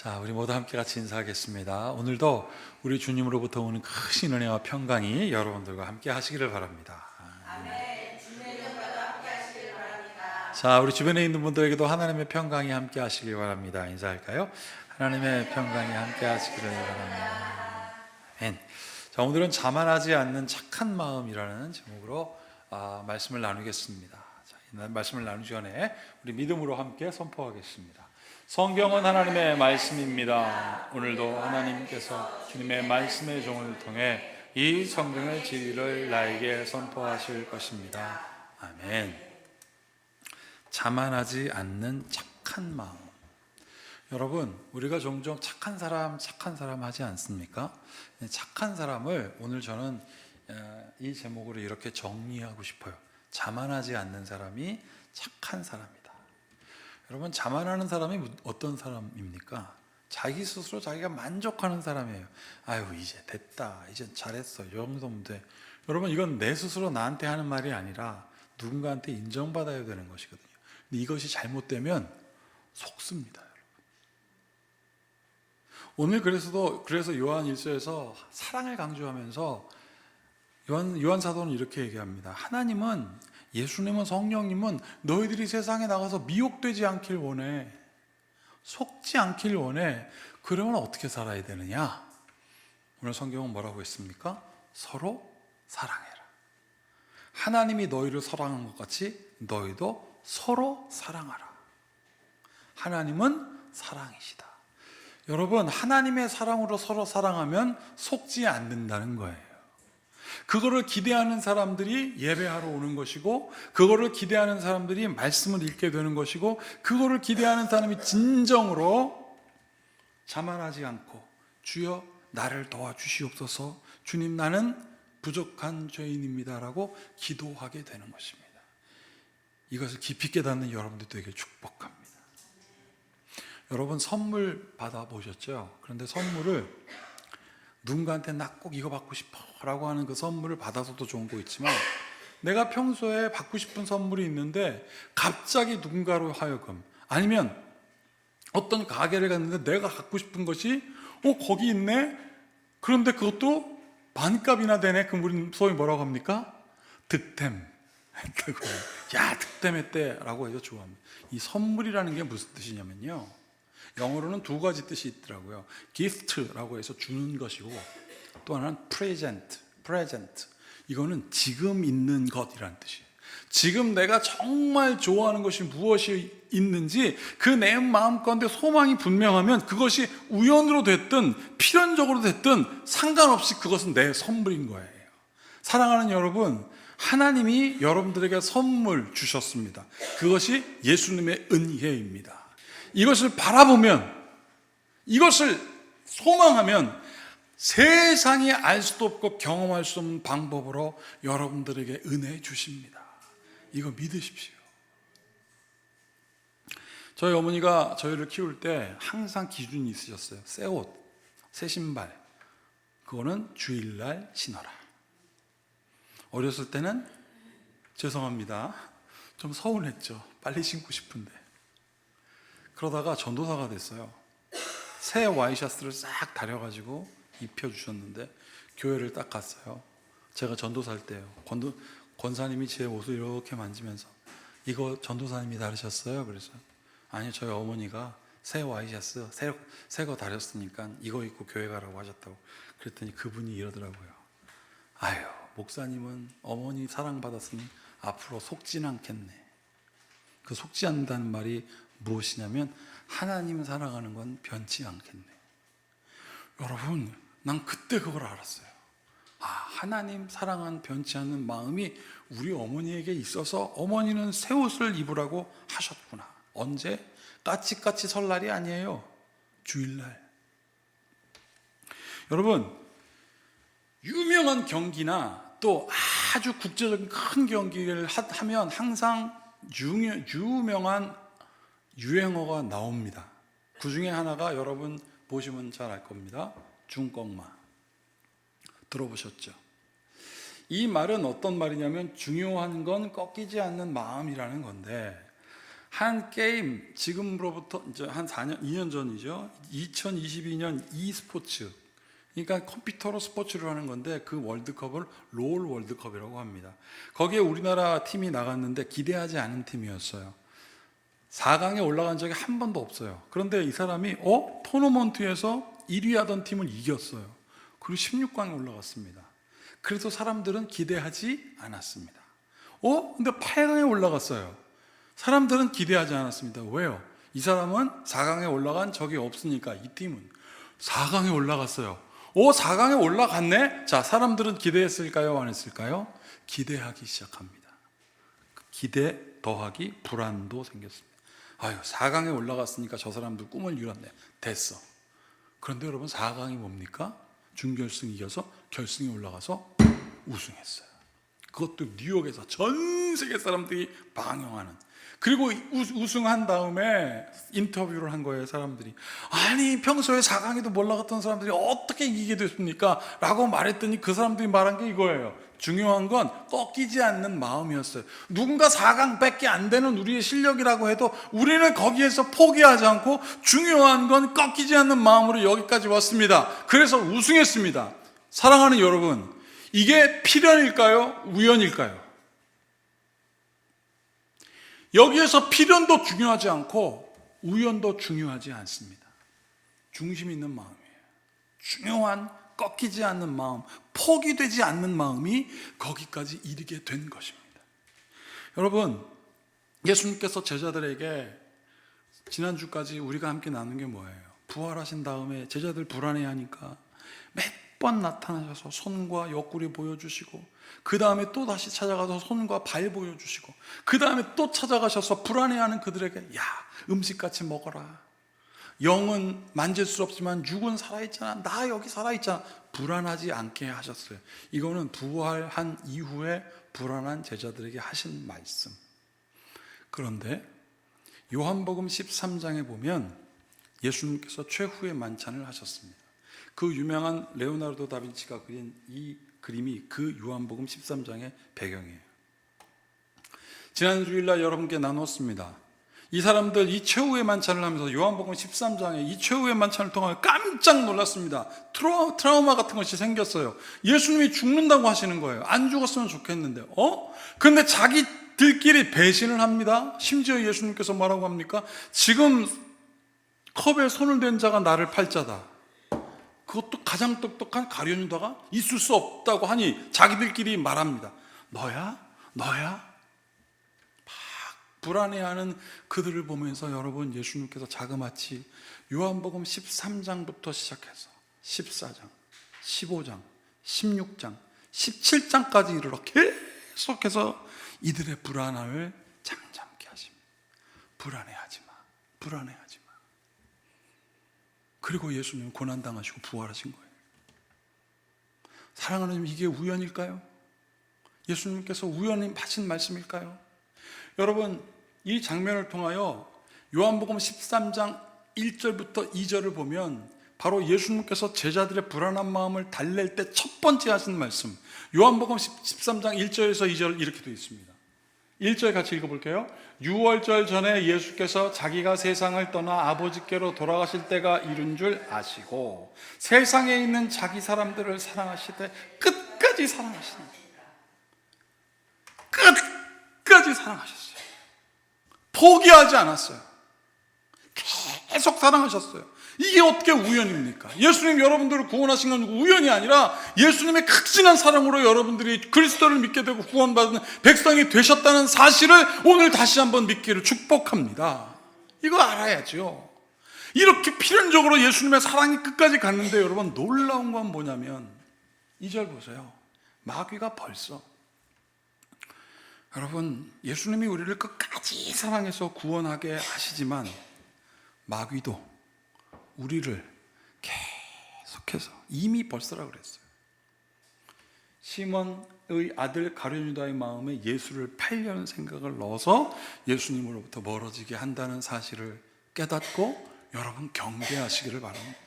자, 우리 모두 함께 같이 인사하겠습니다. 오늘도 우리 주님으로부터 오는 크신 은혜와 평강이 여러분들과 함께 하시기를 바랍니다. 자, 우리 주변에 있는 분들에게도 하나님의 평강이 함께 하시길 바랍니다. 인사할까요? 하나님의 평강이 함께 하시기를 바랍니다. 아멘. 자, 오늘은 자만하지 않는 착한 마음이라는 제목으로 아, 말씀을 나누겠습니다. 자, 이 말씀을 나누기 전에 우리 믿음으로 함께 선포하겠습니다. 성경은 하나님의 말씀입니다. 오늘도 하나님께서 주님의 말씀의 종을 통해 이 성경의 진리를 나에게 선포하실 것입니다. 아멘. 자만하지 않는 착한 마음. 여러분, 우리가 종종 착한 사람, 착한 사람 하지 않습니까? 착한 사람을 오늘 저는 어, 이 제목으로 이렇게 정리하고 싶어요. 자만하지 않는 사람이 착한 사람이다. 여러분, 자만하는 사람이 어떤 사람입니까? 자기 스스로 자기가 만족하는 사람이에요. 아유, 이제 됐다. 이제 잘했어. 이 정도면 돼. 여러분, 이건 내 스스로 나한테 하는 말이 아니라 누군가한테 인정받아야 되는 것이거든요. 근데 이것이 잘못되면 속습니다. 오늘 그래서도 그래서 요한 1서에서 사랑을 강조하면서 요한 요한 사도는 이렇게 얘기합니다. 하나님은 예수님은 성령님은 너희들이 세상에 나가서 미혹되지 않길 원해. 속지 않길 원해. 그러면 어떻게 살아야 되느냐? 오늘 성경은 뭐라고 했습니까? 서로 사랑해라. 하나님이 너희를 사랑한 것 같이 너희도 서로 사랑하라. 하나님은 사랑이시다. 여러분, 하나님의 사랑으로 서로 사랑하면 속지 않는다는 거예요. 그거를 기대하는 사람들이 예배하러 오는 것이고, 그거를 기대하는 사람들이 말씀을 읽게 되는 것이고, 그거를 기대하는 사람이 진정으로 자만하지 않고, 주여 나를 도와주시옵소서, 주님 나는 부족한 죄인입니다라고 기도하게 되는 것입니다. 이것을 깊이 깨닫는 여러분들 되게 축복합니다. 여러분 선물 받아 보셨죠? 그런데 선물을 누군가한테 나 꼭 이거 받고 싶어라고 하는 그 선물을 받아서도 좋은 거 있지만 내가 평소에 받고 싶은 선물이 있는데 갑자기 누군가로 하여금 아니면 어떤 가게를 갔는데 내가 갖고 싶은 것이 어 거기 있네? 그런데 그것도 반값이나 되네. 그럼 우리는 소위 뭐라고 합니까? 득템. 했다고 야 득템했대라고 해서 좋아합니다. 이 선물이라는 게 무슨 뜻이냐면요 영어로는 두 가지 뜻이 있더라고요. gift라고 해서 주는 것이고 또 하나는 present, present. 이거는 지금 있는 것이라는 뜻이에요. 지금 내가 정말 좋아하는 것이 무엇이 있는지 그 내 마음 가운데 소망이 분명하면 그것이 우연으로 됐든 필연적으로 됐든 상관없이 그것은 내 선물인 거예요. 사랑하는 여러분, 하나님이 여러분들에게 선물 주셨습니다. 그것이 예수님의 은혜입니다. 이것을 바라보면 이것을 소망하면 세상이 알 수도 없고 경험할 수 없는 방법으로 여러분들에게 은혜 주십니다. 이거 믿으십시오. 저희 어머니가 저희를 키울 때 항상 기준이 있으셨어요. 새 옷, 새 신발. 그거는 주일날 신어라. 어렸을 때는 죄송합니다. 좀 서운했죠. 빨리 신고 싶은데. 그러다가 전도사가 됐어요. 새 와이셔츠를 싹 다려가지고 입혀주셨는데 교회를 딱 갔어요. 제가 전도사일 때요. 권도, 권사님이 제 옷을 이렇게 만지면서 이거 전도사님이 다르셨어요? 그래서 아니 저희 어머니가 새 와이셔츠 새거 다렸으니까 이거 입고 교회 가라고 하셨다고 그랬더니 그분이 이러더라고요. 아유 목사님은 어머니 사랑받았으니 앞으로 속진 않겠네. 그 속지 않는다는 말이 무엇이냐면 하나님 사랑하는 건 변치 않겠네. 여러분, 난 그때 그걸 알았어요. 아, 하나님 사랑한 변치 않는 마음이 우리 어머니에게 있어서 어머니는 새 옷을 입으라고 하셨구나. 언제? 까치까치 설날이 아니에요. 주일날. 여러분, 유명한 경기나 또 아주 국제적인 큰 경기를 하면 항상 유명한 유행어가 나옵니다. 그 중에 하나가 여러분 보시면 잘 알 겁니다. 중꺾마. 들어보셨죠? 이 말은 어떤 말이냐면 중요한 건 꺾이지 않는 마음이라는 건데 한 게임 지금으로부터 이제 한 4년, 2년 전이죠. 2022년 e스포츠. 그러니까 컴퓨터로 스포츠를 하는 건데 그 월드컵을 롤 월드컵이라고 합니다. 거기에 우리나라 팀이 나갔는데 기대하지 않은 팀이었어요. 4강에 올라간 적이 한 번도 없어요. 그런데 이 사람이 어 토너먼트에서 1위 하던 팀을 이겼어요. 그리고 16강에 올라갔습니다. 그래서 사람들은 기대하지 않았습니다. 어? 근데 8강에 올라갔어요. 사람들은 기대하지 않았습니다. 왜요? 이 사람은 4강에 올라간 적이 없으니까 이 팀은 4강에 올라갔어요. 오, 4강에 올라갔네? 자, 사람들은 기대했을까요? 안 했을까요? 기대하기 시작합니다. 기대 더하기 불안도 생겼습니다. 아유, 4강에 올라갔으니까 저 사람들 꿈을 이뤘네. 됐어. 그런데 여러분, 4강이 뭡니까? 준결승 이겨서 결승에 올라가서 우승했어요. 그것도 뉴욕에서 전 세계 사람들이 방영하는. 그리고 우- 우승한 다음에 인터뷰를 한 거예요, 사람들이. 아니, 평소에 4강에도 몰라갔던 사람들이 어떻게 이기게 됐습니까? 라고 말했더니 그 사람들이 말한 게 이거예요. 중요한 건 꺾이지 않는 마음이었어요. 누군가 4강 밖에 안 되는 우리의 실력이라고 해도 우리는 거기에서 포기하지 않고 중요한 건 꺾이지 않는 마음으로 여기까지 왔습니다. 그래서 우승했습니다. 사랑하는 여러분, 이게 필연일까요? 우연일까요? 여기에서 필연도 중요하지 않고 우연도 중요하지 않습니다. 중심 있는 마음이에요. 중요한 꺾이지 않는 마음, 포기되지 않는 마음이 거기까지 이르게 된 것입니다. 여러분, 예수님께서 제자들에게 지난주까지 우리가 함께 나눈 게 뭐예요? 부활하신 다음에 제자들 불안해하니까 몇 번 나타나셔서 손과 옆구리 보여주시고 그 다음에 또 다시 찾아가서 손과 발 보여주시고 그 다음에 또 찾아가셔서 불안해하는 그들에게 야 음식같이 먹어라. 영은 만질 수 없지만 육은 살아있잖아. 나 여기 살아있잖아. 불안하지 않게 하셨어요. 이거는 부활한 이후에 불안한 제자들에게 하신 말씀. 그런데 요한복음 13장에 보면 예수님께서 최후의 만찬을 하셨습니다. 그 유명한 레오나르도 다빈치가 그린 이 그림이 그 요한복음 13장의 배경이에요. 지난 주일날 여러분께 나눴습니다. 이 사람들 이 최후의 만찬을 하면서 요한복음 13장에 이 최후의 만찬을 통하여 깜짝 놀랐습니다. 트라, 트라우마 같은 것이 생겼어요. 예수님이 죽는다고 하시는 거예요. 안 죽었으면 좋겠는데, 어? 근데 자기들끼리 배신을 합니다. 심지어 예수님께서 뭐라고 합니까? 지금 컵에 손을 댄 자가 나를 팔자다. 가장 똑똑한 가룟 유다가 있을 수 없다고 하니 자기들끼리 말합니다. 너야? 너야? 막 불안해하는 그들을 보면서 여러분 예수님께서 자그마치 요한복음 13장부터 시작해서 14장, 15장, 16장, 17장까지 이르러 계속해서 이들의 불안함을 잠잠케 하십니다. 불안해하지 마. 불안해하지 마. 그리고 예수님은 고난당하시고 부활하신 거예요. 사랑하는 님, 이게 우연일까요? 예수님께서 우연히 하신 말씀일까요? 여러분, 이 장면을 통하여 요한복음 13장 1절부터 2절을 보면 바로 예수님께서 제자들의 불안한 마음을 달랠 때 첫 번째 하신 말씀. 요한복음 13장 1절에서 2절 이렇게 되어 있습니다. 1절 같이 읽어볼게요. 6월절 전에 예수께서 자기가 세상을 떠나 아버지께로 돌아가실 때가 이른 줄 아시고 세상에 있는 자기 사람들을 사랑하시되 끝까지 사랑하시는 끝까지 사랑하셨어요. 포기하지 않았어요. 계속 사랑하셨어요. 이게 어떻게 우연입니까? 예수님 여러분들을 구원하신 건 우연이 아니라 예수님의 극진한 사랑으로 여러분들이 그리스도를 믿게 되고 구원받은 백성이 되셨다는 사실을 오늘 다시 한번 믿기를 축복합니다. 이거 알아야죠. 이렇게 필연적으로 예수님의 사랑이 끝까지 갔는데 여러분 놀라운 건 뭐냐면 이 절 보세요. 마귀가 벌써 여러분 예수님이 우리를 끝까지 사랑해서 구원하게 하시지만 마귀도 우리를 계속해서 이미 벌써라 그랬어요. 시몬의 아들 가룟유다의 마음에 예수를 팔려는 생각을 넣어서 예수님으로부터 멀어지게 한다는 사실을 깨닫고 여러분 경계하시기를 바랍니다.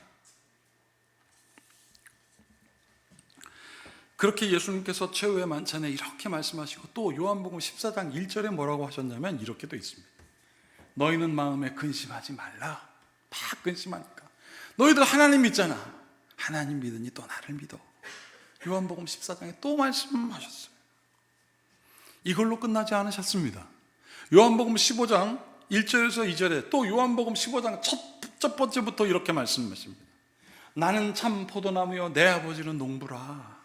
그렇게 예수님께서 최후의 만찬에 이렇게 말씀하시고 또 요한복음 14장 1절에 뭐라고 하셨냐면 이렇게 돼 있습니다. 너희는 마음에 근심하지 말라. 막 근심하니까. 너희들 하나님 믿잖아. 하나님 믿으니 또 나를 믿어. 요한복음 14장에 또 말씀하셨어요. 이걸로 끝나지 않으셨습니다. 요한복음 15장 1절에서 2절에 또 요한복음 15장 첫, 첫 번째부터 이렇게 말씀하십니다. 나는 참 포도나무여 내 아버지는 농부라.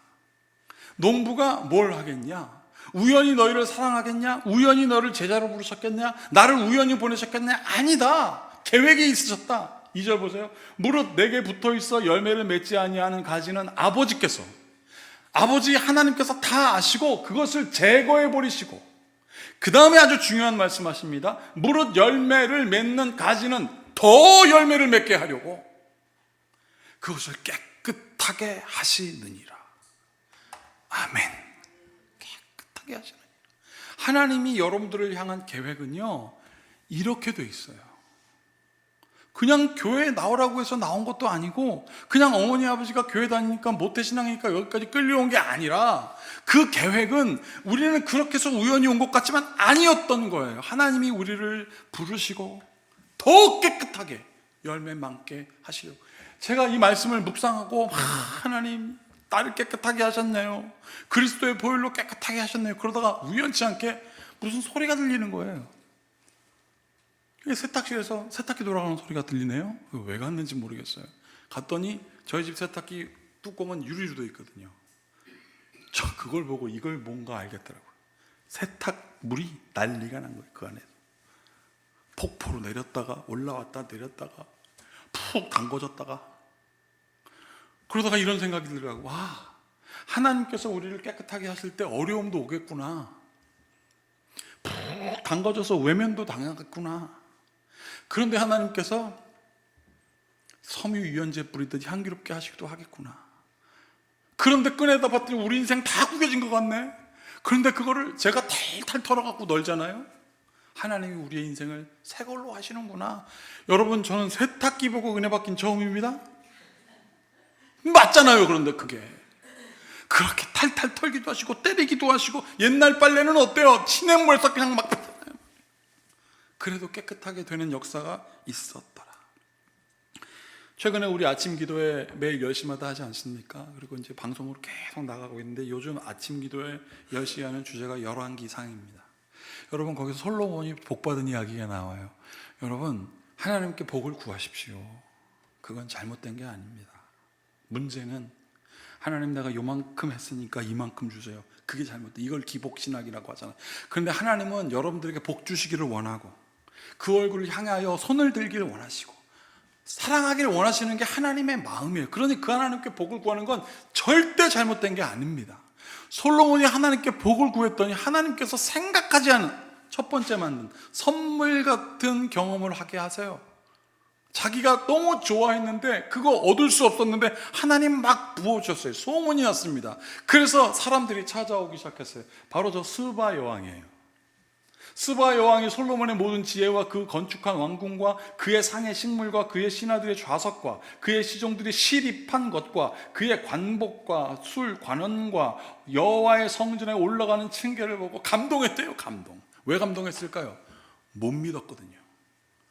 농부가 뭘 하겠냐? 우연히 너희를 사랑하겠냐? 우연히 너를 제자로 부르셨겠냐? 나를 우연히 보내셨겠냐? 아니다. 계획이 있으셨다. 2절 보세요. 무릇 내게 붙어 있어 열매를 맺지 아니하는 가지는 아버지께서 아버지 하나님께서 다 아시고 그것을 제거해 버리시고 그 다음에 아주 중요한 말씀하십니다. 무릇 열매를 맺는 가지는 더 열매를 맺게 하려고 그것을 깨끗하게 하시느니라. 아멘. 깨끗하게 하시느니라. 하나님이 여러분들을 향한 계획은요, 이렇게 돼 있어요. 그냥 교회에 나오라고 해서 나온 것도 아니고, 그냥 어머니 아버지가 교회 다니니까 모태신앙이니까 여기까지 끌려온 게 아니라, 그 계획은 우리는 그렇게 해서 우연히 온 것 같지만 아니었던 거예요. 하나님이 우리를 부르시고, 더 깨끗하게 열매 많게 하시려고. 제가 이 말씀을 묵상하고, 아, 하나님, 나를 깨끗하게 하셨네요. 그리스도의 보혈로 깨끗하게 하셨네요. 그러다가 우연치 않게 무슨 소리가 들리는 거예요. 세탁실에서 세탁기 돌아가는 소리가 들리네요. 왜 갔는지 모르겠어요. 갔더니 저희 집 세탁기 뚜껑은 유리로 되어 있거든요. 저 그걸 보고 이걸 뭔가 알겠더라고요. 세탁물이 난리가 난 거예요. 그 안에서. 폭포로 내렸다가 올라왔다 내렸다가 푹 담궈졌다가 그러다가 이런 생각이 들더라고. 와, 하나님께서 우리를 깨끗하게 하실 때 어려움도 오겠구나. 푹 담궈져서 외면도 당하겠구나. 그런데 하나님께서 섬유 유연제 뿌리듯이 향기롭게 하시기도 하겠구나. 그런데 꺼내다 봤더니 우리 인생 다 구겨진 것 같네. 그런데 그거를 제가 탈탈 털어갖고 널잖아요. 하나님이 우리의 인생을 새 걸로 하시는구나. 여러분, 저는 세탁기 보고 은혜 받긴 처음입니다. 맞잖아요, 그런데 그게. 그렇게 탈탈 털기도 하시고, 때리기도 하시고, 옛날 빨래는 어때요? 진행물에서 그냥 막. 그래도 깨끗하게 되는 역사가 있었더라. 최근에 우리 아침 기도회 매일 10시마다 하지 않습니까? 그리고 이제 방송으로 계속 나가고 있는데 요즘 아침 기도회 10시 하는 주제가 열왕기상입니다. 여러분 거기서 솔로몬이 복받은 이야기가 나와요. 여러분 하나님께 복을 구하십시오. 그건 잘못된 게 아닙니다. 문제는 하나님 내가 요만큼 했으니까 이만큼 주세요. 그게 잘못돼. 이걸 기복신학이라고 하잖아요. 그런데 하나님은 여러분들에게 복 주시기를 원하고 그 얼굴을 향하여 손을 들기를 원하시고 사랑하기를 원하시는 게 하나님의 마음이에요. 그러니 그 하나님께 복을 구하는 건 절대 잘못된 게 아닙니다. 솔로몬이 하나님께 복을 구했더니 하나님께서 생각하지 않은 첫 번째 만든 선물 같은 경험을 하게 하세요. 자기가 너무 좋아했는데 그거 얻을 수 없었는데 하나님 막 부어주셨어요. 소문이 났습니다. 그래서 사람들이 찾아오기 시작했어요. 바로 저 스바 여왕이에요. 스바 여왕이 솔로몬의 모든 지혜와 그 건축한 왕궁과 그의 상의 식물과 그의 신하들의 좌석과 그의 시종들이 시립한 것과 그의 관복과 술 관원과 여호와의 성전에 올라가는 층계를 보고 감동했대요. 감동. 왜 감동했을까요? 못 믿었거든요.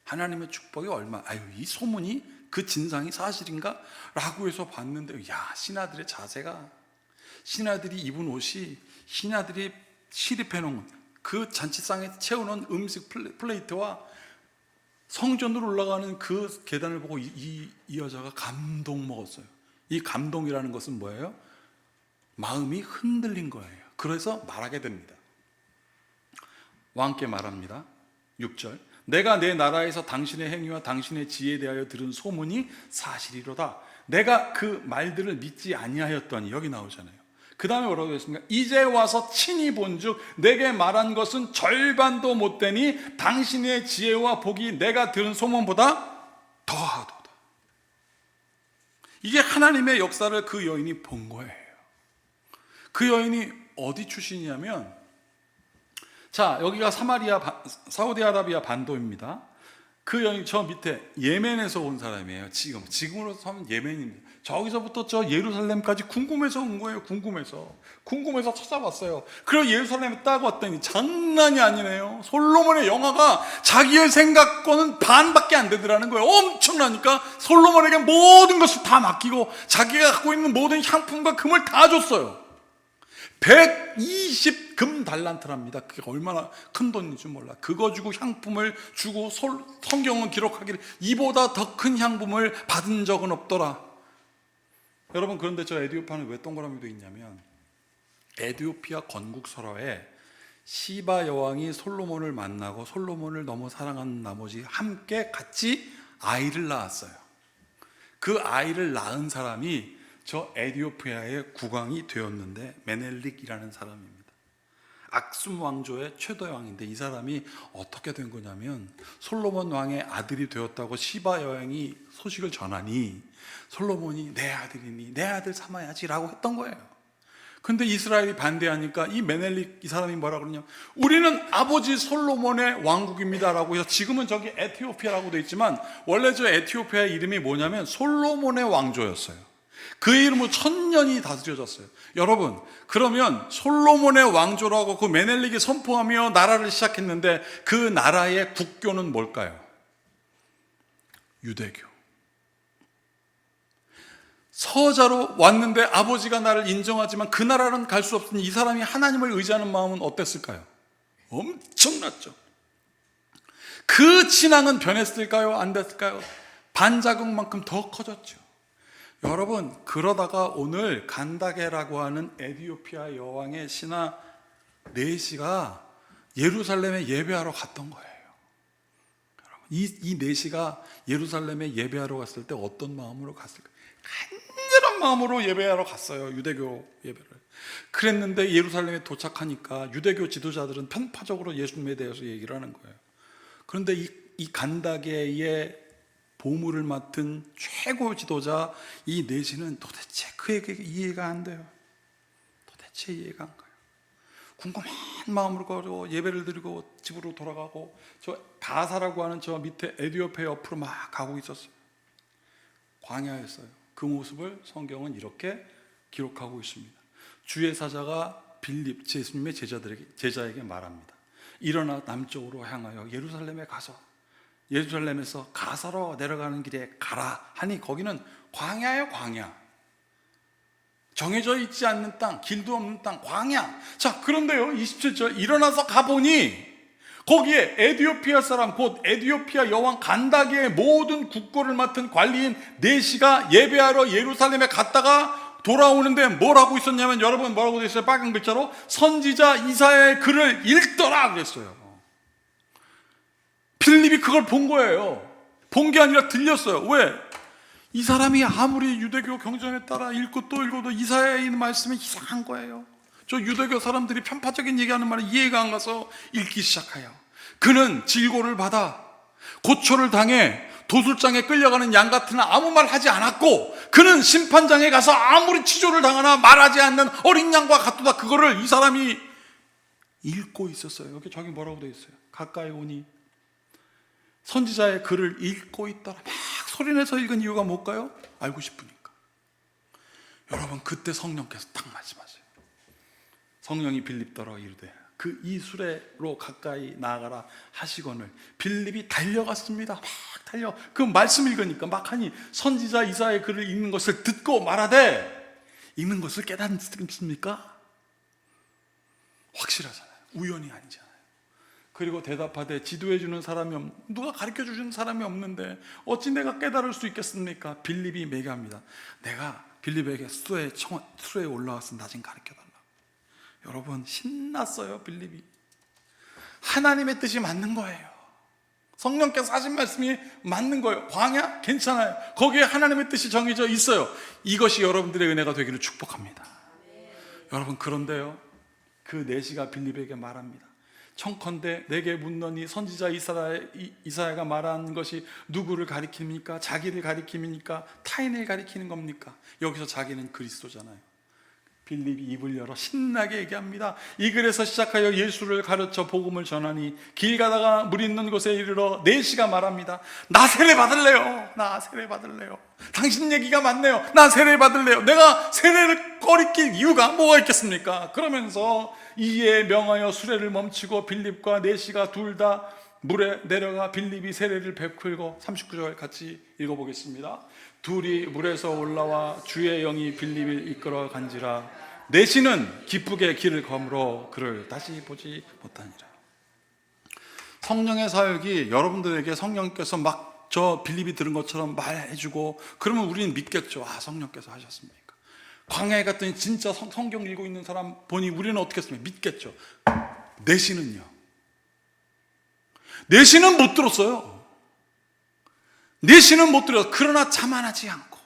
하나님의 축복이 얼마? 아유 이 소문이 그 진상이 사실인가? 라고 해서 봤는데 야 신하들의 자세가 신하들이 입은 옷이 신하들이 시립해 놓은 그 잔치상에 채우는 음식 플레이트와 성전으로 올라가는 그 계단을 보고 이, 이, 이 여자가 감동 먹었어요. 이 감동이라는 것은 뭐예요? 마음이 흔들린 거예요. 그래서 말하게 됩니다. 왕께 말합니다. 6절. 내가 내 나라에서 당신의 행위와 당신의 지혜에 대하여 들은 소문이 사실이로다. 내가 그 말들을 믿지 아니하였더니 여기 나오잖아요. 그 다음에 뭐라고 했습니까? 이제 와서 친히 본즉 내게 말한 것은 절반도 못 되니 당신의 지혜와 복이 내가 들은 소문보다 더하도다. 이게 하나님의 역사를 그 여인이 본 거예요. 그 여인이 어디 출신이냐면 자 여기가 사마리아 사우디아라비아 반도입니다. 그 여인 저 밑에 예멘에서 온 사람이에요. 지금 지금으로 하면 예멘입니다. 저기서부터 저 예루살렘까지 궁금해서 온 거예요. 궁금해서 궁금해서 찾아봤어요. 그리고 예루살렘에 딱 왔더니 장난이 아니네요. 솔로몬의 영화가 자기의 생각과는 반밖에 안 되더라는 거예요. 엄청나니까 솔로몬에게 모든 것을 다 맡기고 자기가 갖고 있는 모든 향품과 금을 다 줬어요. 120 금 달란트랍니다. 그게 얼마나 큰 돈인지 몰라. 그거 주고 향품을 주고 솔- 성경은 기록하기를 이보다 더 큰 향품을 받은 적은 없더라. 여러분 그런데 저 에디오피아는 왜 동그라미도 있냐면 에디오피아 건국 설화에 시바 여왕이 솔로몬을 만나고 솔로몬을 너무 사랑하는 나머지 함께 같이 아이를 낳았어요. 그 아이를 낳은 사람이 저 에디오피아의 국왕이 되었는데 메넬릭이라는 사람입니다. 악숨 왕조의 최대 왕인데 이 사람이 어떻게 된 거냐면 솔로몬 왕의 아들이 되었다고 시바 여왕이 소식을 전하니 솔로몬이 내 아들이니 내 아들 삼아야지라고 했던 거예요. 근데 이스라엘이 반대하니까 이 메넬릭 이 사람이 뭐라 그러냐? 우리는 아버지 솔로몬의 왕국입니다라고 해서 지금은 저기 에티오피아라고 돼 있지만 원래 저 에티오피아의 이름이 뭐냐면 솔로몬의 왕조였어요. 그 이름으로 천년이 다스려졌어요. 여러분, 그러면 솔로몬의 왕조라고 그 메넬릭이 선포하며 나라를 시작했는데 그 나라의 국교는 뭘까요? 유대교. 서자로 왔는데 아버지가 나를 인정하지만 그 나라는 갈 수 없으니 이 사람이 하나님을 의지하는 마음은 어땠을까요? 엄청났죠. 그 신앙은 변했을까요? 안 됐을까요? 반자극만큼 더 커졌죠. 여러분, 그러다가 오늘 간다게라고 하는 에디오피아 여왕의 신하 네시가 예루살렘에 예배하러 갔던 거예요. 이, 이 네시가 예루살렘에 예배하러 갔을 때 어떤 마음으로 갔을까요? 간절한 마음으로 예배하러 갔어요. 유대교 예배를. 그랬는데 예루살렘에 도착하니까 유대교 지도자들은 편파적으로 예수님에 대해서 얘기를 하는 거예요. 그런데 이, 이 간다게의 보물을 맡은 최고 지도자 이 내시는 도대체 그에게 이해가 안 돼요. 도대체 이해가 안 가요. 궁금한 마음으로 걸어 예배를 드리고 집으로 돌아가고 저 바사라고 하는 저 밑에 에디오페 옆으로 막 가고 있었어요. 광야였어요. 그 모습을 성경은 이렇게 기록하고 있습니다. 주의 사자가 빌립 예수님의 제자들에게 제자에게 말합니다. 일어나 남쪽으로 향하여 예루살렘에 가서 예루살렘에서 가사로 내려가는 길에 가라 하니 거기는 광야예요, 광야. 정해져 있지 않는 땅, 길도 없는 땅, 광야. 자, 그런데요, 27절 일어나서 가보니 거기에 에디오피아 사람 곧 에디오피아 여왕 간다기의 모든 국고를 맡은 관리인 네시가 예배하러 예루살렘에 갔다가 돌아오는데 뭘 하고 있었냐면 여러분 뭐라고 되어 있어요? 빨간 글자로 선지자 이사야의 글을 읽더라 그랬어요. 필립이 그걸 본 거예요. 본 게 아니라 들렸어요. 왜? 이 사람이 아무리 유대교 경전에 따라 읽고 또 읽어도 이사야에 말씀이 이상한 거예요. 저 유대교 사람들이 편파적인 얘기하는 말에 이해가 안 가서 읽기 시작해요. 그는 질고를 받아 고초를 당해 도술장에 끌려가는 양 같으나 아무 말 하지 않았고 그는 심판장에 가서 아무리 치조를 당하나 말하지 않는 어린 양과 같도다 그거를 이 사람이 읽고 있었어요. 여기 저기 뭐라고 되어 있어요? 가까이 오니 선지자의 글을 읽고 있더라. 막 소리내서 읽은 이유가 뭘까요? 알고 싶으니까. 여러분 그때 성령께서 딱 말씀하세요. 성령이 빌립더러 이르되 그 이 수레로 가까이 나아가라 하시거늘 빌립이 달려갔습니다. 막 달려 그 말씀 읽으니까 막 하니 선지자 이사의 글을 읽는 것을 듣고 말하되 읽는 것을 깨닫습니까? 확실하잖아요. 우연이 아니잖아요. 그리고 대답하되 지도해 주는 사람이 없, 누가 가르쳐 주는 사람이 없는데 어찌 내가 깨달을 수 있겠습니까? 빌립이 매개합니다. 내가 빌립에게 수에 청, 수에 올라와서 나 좀 가르쳐 달라. 여러분 신났어요 빌립이. 하나님의 뜻이 맞는 거예요. 성령께서 하신 말씀이 맞는 거예요. 광야 괜찮아요. 거기에 하나님의 뜻이 정해져 있어요. 이것이 여러분들의 은혜가 되기를 축복합니다. 여러분 그런데요. 그 내시가 빌립에게 말합니다. 청컨대 내게 묻노니 선지자 이사야, 이사야 가 말한 것이 누구를 가리킵니까? 자기를 가리킵니까? 타인을 가리키는 겁니까? 여기서 자기는 그리스도잖아요. 빌립이 입을 열어 신나게 얘기합니다. 이 글에서 시작하여 예수를 가르쳐 복음을 전하니 길 가다가 물 있는 곳에 이르러 네 시가 말합니다. 나 세례 받을래요. 나 세례 받을래요. 당신 얘기가 맞네요. 나 세례 받을래요. 내가 세례를 꺼리낄 이유가 뭐가 있겠습니까? 그러면서 이에 명하여 수레를 멈추고 빌립과 네 시가 둘다 물에 내려가 빌립이 세례를 베풀고 39절 같이 읽어보겠습니다. 둘이 물에서 올라와 주의 영이 빌립을 이끌어 간지라 내시는 기쁘게 길을 걸어 그를 다시 보지 못하니라. 성령의 사역이 여러분들에게 성령께서 막 저 빌립이 들은 것처럼 말해주고 그러면 우리는 믿겠죠. 아 성령께서 하셨습니까? 광야에 갔더니 진짜 성, 성경 읽고 있는 사람 보니 우리는 어떻게 했습니까? 믿겠죠. 내시는요. 내시는 못 들었어요. 내시는 못 들었어요. 그러나 자만하지 않고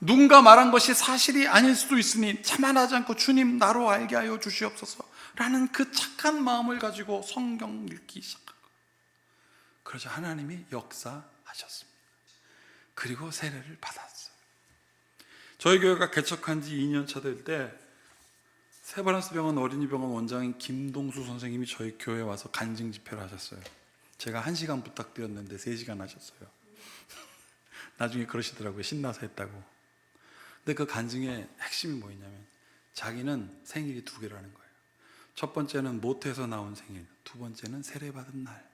누군가 말한 것이 사실이 아닐 수도 있으니 자만하지 않고 주님 나로 알게 하여 주시옵소서 라는 그 착한 마음을 가지고 성경 읽기 거예요. 그러자 하나님이 역사하셨습니다. 그리고 세례를 받았어요. 저희 교회가 개척한 지 2년 차 될 때 세바란스 병원 어린이병원 원장인 김동수 선생님이 저희 교회에 와서 간증 집회를 하셨어요. 제가 1시간 부탁드렸는데 3시간 하셨어요. 나중에 그러시더라고요. 신나서 했다고. 근데 그 간증의 핵심이 뭐였냐면 자기는 생일이 두 개라는 거예요. 첫 번째는 모태에서 나온 생일, 두 번째는 세례받은 날.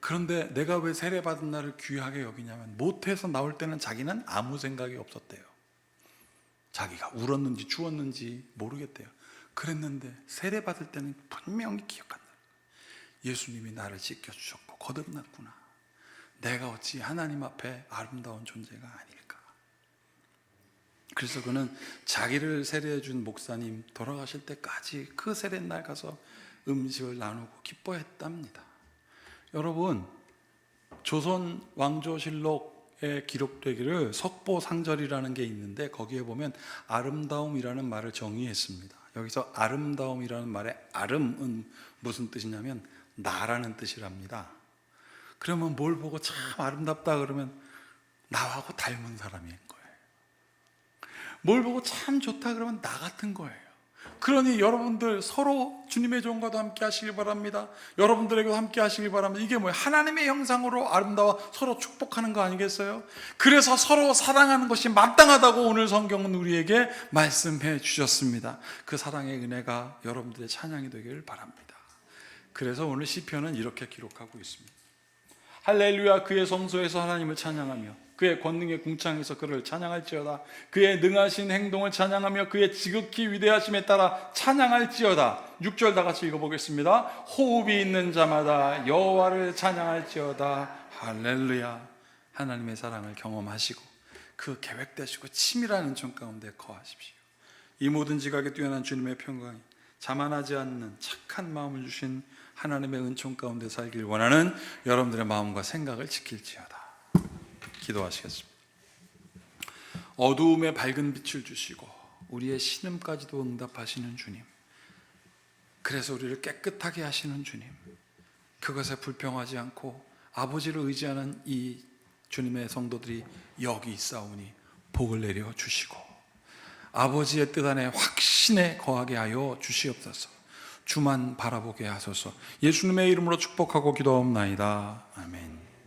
그런데 내가 왜 세례받은 날을 귀하게 여기냐면 모태에서 나올 때는 자기는 아무 생각이 없었대요. 자기가 울었는지 추웠는지 모르겠대요. 그랬는데 세례받을 때는 분명히 기억한다. 예수님이 나를 지켜주셨고 거듭났구나. 내가 어찌 하나님 앞에 아름다운 존재가 아닐까. 그래서 그는 자기를 세례해 준 목사님 돌아가실 때까지 그 세례 날 가서 음식을 나누고 기뻐했답니다. 여러분 조선 왕조실록에 기록되기를 석보상절이라는 게 있는데 거기에 보면 아름다움이라는 말을 정의했습니다. 여기서 아름다움이라는 말의 아름은 무슨 뜻이냐면 나라는 뜻이랍니다. 그러면 뭘 보고 참 아름답다 그러면 나하고 닮은 사람인 거예요. 뭘 보고 참 좋다 그러면 나 같은 거예요. 그러니 여러분들 서로 주님의 종과도 함께 하시길 바랍니다. 여러분들에게도 함께 하시길 바랍니다. 이게 뭐예요? 하나님의 형상으로 아름다워 서로 축복하는 거 아니겠어요? 그래서 서로 사랑하는 것이 마땅하다고 오늘 성경은 우리에게 말씀해 주셨습니다. 그 사랑의 은혜가 여러분들의 찬양이 되기를 바랍니다. 그래서 오늘 시편은 이렇게 기록하고 있습니다. 할렐루야 그의 성소에서 하나님을 찬양하며 그의 권능의 궁창에서 그를 찬양할지어다. 그의 능하신 행동을 찬양하며 그의 지극히 위대하심에 따라 찬양할지어다. 6절 다 같이 읽어보겠습니다. 호흡이 있는 자마다 여호와를 찬양할지어다. 할렐루야 하나님의 사랑을 경험하시고 그 계획되시고 치밀한 은총 가운데 거하십시오. 이 모든 지각에 뛰어난 주님의 평강이 자만하지 않는 착한 마음을 주신 하나님의 은총 가운데 살길 원하는 여러분들의 마음과 생각을 지킬지어다. 기도하시겠습니다. 어두움에 밝은 빛을 주시고 우리의 신음까지도 응답하시는 주님. 그래서 우리를 깨끗하게 하시는 주님. 그것에 불평하지 않고 아버지를 의지하는 이 주님의 성도들이 여기 있사오니 복을 내려 주시고 아버지의 뜻 안에 확신에 거하게 하여 주시옵소서. 주만 바라보게 하소서. 예수님의 이름으로 축복하고 기도하옵나이다. 아멘.